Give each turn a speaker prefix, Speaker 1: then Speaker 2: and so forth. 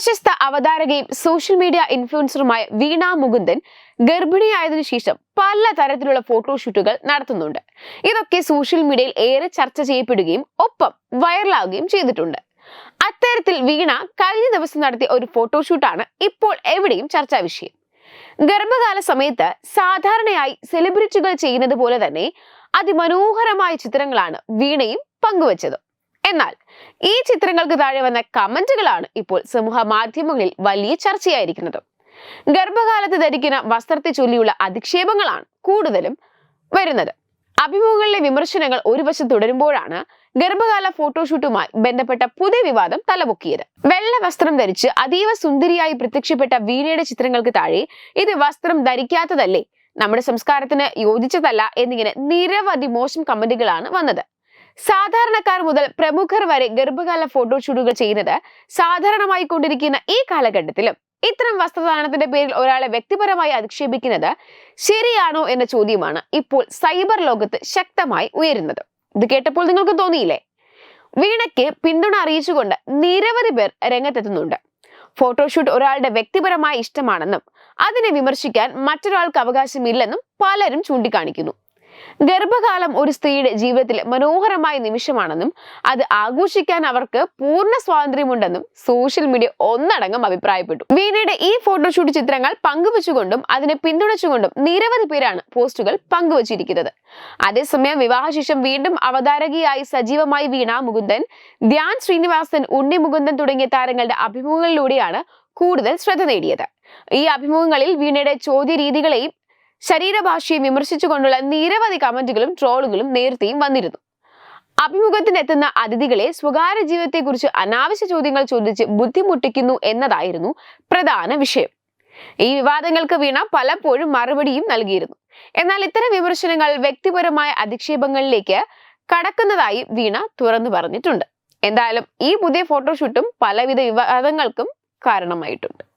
Speaker 1: പ്രശസ്ത അവതാരകയും social media ഇൻഫ്ലുവൻസറുമായ വീണ മുകുന്ദൻ ഗർഭിണിയായതിനു ശേഷം പല തരത്തിലുള്ള ഫോട്ടോഷൂട്ടുകൾ നടത്തുന്നുണ്ട്. ഇതൊക്കെ സോഷ്യൽ മീഡിയയിൽ ഏറെ ചർച്ച ചെയ്യപ്പെടുകയും ഒപ്പം വൈറലാവുകയും ചെയ്തിട്ടുണ്ട്. അത്തരത്തിൽ വീണ കഴിഞ്ഞ ദിവസം നടത്തിയ ഒരു ഫോട്ടോഷൂട്ടാണ് ഇപ്പോൾ എവിടെയും ചർച്ചാ വിഷയം. ഗർഭകാല സമയത്ത് സാധാരണയായി സെലിബ്രിറ്റികൾ ചെയ്യുന്നത് പോലെ തന്നെ അതിമനോഹരമായ ചിത്രങ്ങളാണ് വീണയും പങ്കുവച്ചത്. എന്നാൽ ഈ ചിത്രങ്ങൾക്ക് താഴെ വന്ന കമന്റുകളാണ് ഇപ്പോൾ സമൂഹ മാധ്യമങ്ങളിൽ വലിയ ചർച്ചയായിരിക്കുന്നത്. ഗർഭകാലത്ത് ധരിക്കുന്ന വസ്ത്രത്തെ ചൊല്ലിയുള്ള അധിക്ഷേപങ്ങളാണ് കൂടുതലും വരുന്നത്. അഭിമുഖങ്ങളിലെ വിമർശനങ്ങൾ ഒരു വശം തുടരുമ്പോഴാണ് ഗർഭകാല ഫോട്ടോഷൂട്ടുമായി ബന്ധപ്പെട്ട പുതിയ വിവാദം തലപൊക്കിയത്. വെള്ള വസ്ത്രം ധരിച്ച് അതീവ സുന്ദരിയായി പ്രത്യക്ഷപ്പെട്ട വീണയുടെ ചിത്രങ്ങൾക്ക് താഴെ ഇത് വസ്ത്രം ധരിക്കാത്തതല്ലേ? നമ്മുടെ സംസ്കാരത്തിന് യോജിച്ചതല്ല എന്നിങ്ങനെ നിരവധി മോശം കമന്റുകളാണ് വന്നത്. സാധാരണക്കാർ മുതൽ പ്രമുഖർ വരെ ഗർഭകാല ഫോട്ടോഷൂട്ടുകൾ ചെയ്യുന്നത് സാധാരണമായി കൊണ്ടിരിക്കുന്ന ഈ കാലഘട്ടത്തിലും. ഇത്തരം വസ്ത്രധാരണത്തിന്റെ പേരിൽ ഒരാളെ വ്യക്തിപരമായി അധിക്ഷേപിക്കുന്നത് ശരിയാണോ എന്ന ചോദ്യമാണ് ഇപ്പോൾ സൈബർ ലോകത്ത് ശക്തമായി ഉയരുന്നത്. ഇത് കേട്ടപ്പോൾ നിങ്ങൾക്ക് തോന്നിയില്ലേ? വീണയ്ക്ക് പിന്തുണ അറിയിച്ചുകൊണ്ട് നിരവധി പേർ രംഗത്തെത്തുന്നുണ്ട്. ഫോട്ടോഷൂട്ട് ഒരാളുടെ വ്യക്തിപരമായ ഇഷ്ടമാണെന്നും അതിനെ വിമർശിക്കാൻ മറ്റൊരാൾക്ക് അവകാശമില്ലെന്നും പലരും ചൂണ്ടിക്കാണിക്കുന്നു. ഗർഭകാലം ഒരു സ്ത്രീയുടെ ജീവിതത്തിൽ മനോഹരമായ നിമിഷമാണെന്നും അത് ആഘോഷിക്കാൻ അവർക്ക് പൂർണ സ്വാതന്ത്ര്യമുണ്ടെന്നും സോഷ്യൽ മീഡിയ ഒന്നടങ്കം അഭിപ്രായപ്പെട്ടു. വീണയുടെ ഈ ഫോട്ടോഷൂട്ട് ചിത്രങ്ങൾ പങ്കുവച്ചുകൊണ്ടും അതിനെ പിന്തുണച്ചുകൊണ്ടും നിരവധി പേരാണ് പോസ്റ്റുകൾ പങ്കുവച്ചിരിക്കുന്നത്. അതേസമയം വിവാഹശേഷം വീണ്ടും അവതാരകയായി സജീവമായി വീണ മുകുന്ദൻ ധ്യാൻ ശ്രീനിവാസൻ ഉണ്ണി മുകുന്ദൻ തുടങ്ങിയ താരങ്ങളുടെ അഭിമുഖങ്ങളിലൂടെയാണ് കൂടുതൽ ശ്രദ്ധ നേടിയത്. ഈ അഭിമുഖങ്ങളിൽ വീണയുടെ ചോദ്യ രീതികളെയും ശരീരഭാഷയെ വിമർശിച്ചുകൊണ്ടുള്ള നിരവധി കമന്റുകളും ട്രോളുകളും നേരത്തെയും വന്നിരുന്നു. അഭിമുഖത്തിനെത്തുന്ന അതിഥികളെ സ്വകാര്യ ജീവിതത്തെക്കുറിച്ച് അനാവശ്യ ചോദ്യങ്ങൾ ചോദിച്ച് ബുദ്ധിമുട്ടിക്കുന്നു എന്നതായിരുന്നു പ്രധാന വിഷയം. ഈ വിവാദങ്ങൾക്ക് വീണ പലപ്പോഴും മറുപടിയും നൽകിയിരുന്നു. എന്നാൽ ഇത്തരം വിമർശനങ്ങൾ വ്യക്തിപരമായ അധിക്ഷേപങ്ങളിലേക്ക് കടക്കുന്നതായി വീണ തുറന്നു പറഞ്ഞിട്ടുണ്ട്. എന്തായാലും ഈ പുതിയ ഫോട്ടോഷൂട്ടും പലവിധ വിവാദങ്ങൾക്കും കാരണമായിട്ടുണ്ട്.